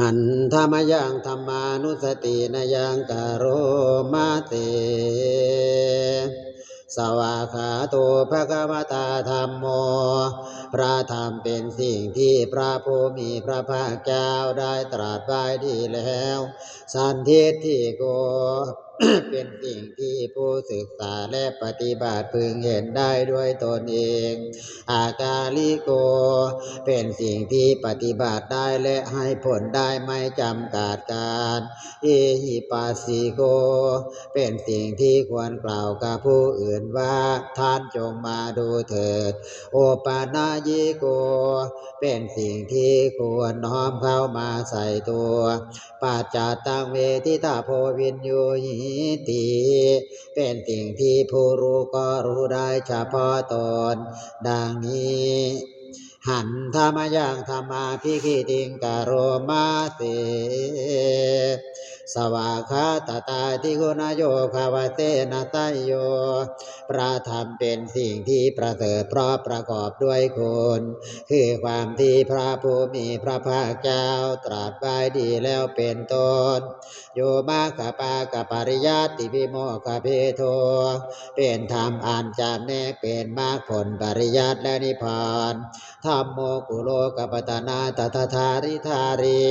หันธรรมยังธรรมานุสตินยังกโรมาเต สวาขาโตภะคะวตาธรรมโม พระธรรมเป็นสิ่งที่พระผู้มีพระภาคเจ้าได้ตรัสไว้ดีแล้ว สันทิฏฐิโกเป็นสิ่งที่ผู้ศึกษาและปฏิบัติพึงเห็นได้ด้วยตนเอง อากาลิโก เป็นสิ่งที่ปฏิบัติได้และให้ผลได้ไม่จำกัดการเอหิปัสสิโก เป็นสิ่งที่ควรกล่าวกับผู้อื่นว่าท่านจงมาดูเถิด โอปานายิโก เป็นสิ่งที่ควรน้อมเข้ามาใส่ตัวปัจจตังเวทิตาโพวินโยหิติ เป็นสิ่งที่ผู้รู้ก็รู้ได้เฉพาะตน ดังนี้หันธรรมยังธรรมาพิคิติงกโรมาเส สวากาตตาทิโกุณโยคาวเตนะไตโยพระธรรมเป็นสิ่งที่ประเสริฐเพราะประกอบด้วยคุณคือความที่พระผู้มีพระภาคเจ้าตรัสไว้ดีแล้วเป็นต้นโยมาคปากปริยัติวิโมกขเพโท เป็นธรรมอันจำแนกเป็นมรรคผลปริยัติและนิพพานธรรมโมกุโลกปตนาตถาธาริธารี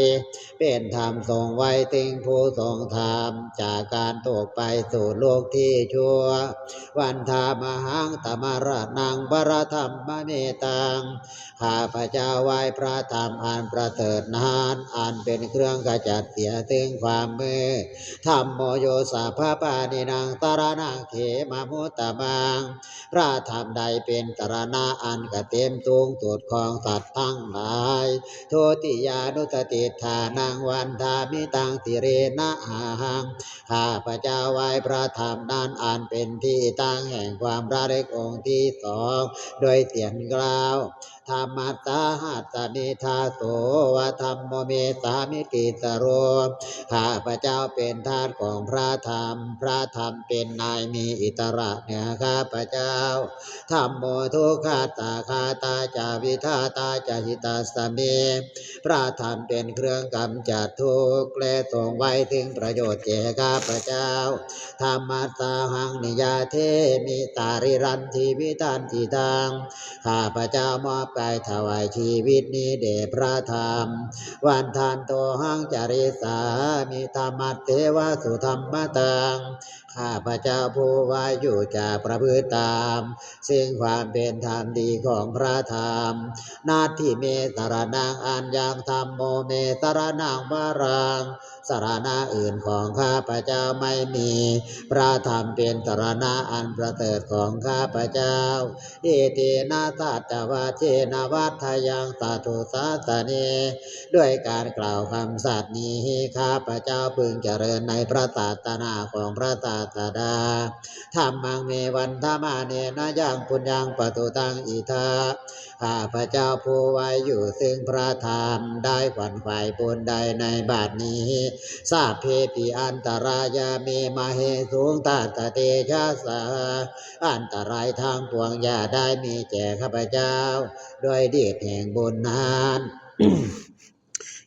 เป็นธรรมทรงไว้ติงผู้ทรงธรรมจากการตกไปสู่โลกที่ชั่ว วันธามหังตมรนังบรธรรมเมตังข้าพระเจ้าไหวพระธรรมอันประเสริฐนานอันเป็นเครื่องกระจัดเสียถึงความมือธรรมโมโยสาภาปานินางตระนังเขมามุตตะมังพระธรรมใดเป็นตรณะอันกระเต็มสูงสุดของสัตว์ทั้งหลาย โทติยานุสติฐานังวันทามิตังสิเรนะหังข้าพระเจ้าไว้พระธรรมนั้นอันเป็นที่ตั้งแห่งความระลึกองค์ที่สองโดยเสียงกล่าวธรรมัสสาหัสสมิทาโสวธรรมโมเมสามิกิสโรข้าพระเจ้าเป็นทาสของพระธรรม พระธรรมเป็นนายมีอิสระเหนือข้าพระเจ้าธรรมโมทุกขาตาคาตาจาวิทาตาจาหิตาสเมพระธรรมเป็นเครื่องกำจัดทุกข์และทรงไว้ถึงประโยชน์แก่ข้าพเจ้า ธรรมัสสาหังนิยาเทมิตาริรันทีวิตันติตัง ข้าพเจ้ามอบกายถวายชีวิตนี้แด่พระธรรม วันทานโตหังจริสามิธรรมัตเทวสุธรรมตังข้าพเจ้าผู้ว่าอยู่จากประพฤติตาม ซึ่งความเป็นธรรมดีของพระธรรม นาทิเมสารนังอันยังธรรมโมเมสารนังวารังสารณะอื่นของข้าพเจ้าไม่มี พระธรรมเป็นสารณะอันประเสริฐของข้าพเจ้าเอเตนะสัจวาเจนวัฏยังสาธุสาสเนด้วยการกล่าวคำสัตย์นี้ข้าพเจ้าพึงเจริญในพระศาสนาของพระศาสดาธรรมังเมวันธรรมาเนนะยังปุญญังปตุตังอิทาข้าพเจ้าผู้ไว้อยู่ซึ่งพระธรรมได้ขวัญฝ่ายปุญใดในบัดนี้ทราเพปีอันตรายาเมมาเหสูงตาตเตชะสาอันตรายทางปวงอย่าได้มีแก่ข้าพเจ้า ด้วยเดชแห่งบุญนั้น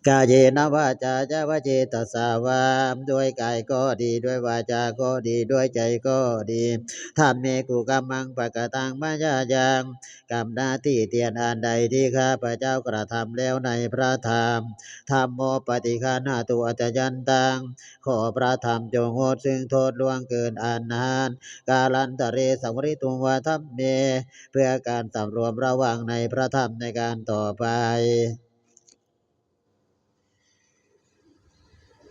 กายเยนวาจาจาวเจตสาวามด้วยกายก็ดีด้วยวาจาก็ดีด้วยใจก็ดีทำเมกุกรรมังปะกตังมายายังกรรมหน้าที่เตียนอันใดที่ข้าพระเจ้ากระทำแล้วในพระธรรมธรรมโมปฏิคานาตุอัจยันตังขอพระธรรมจงโหดซึ่งโทษล่วงเกินอันนานกาลันตะเรสังวริตุงวาทัมเม เพื่อการสำรวมระวังในพระธรรมในการต่อไป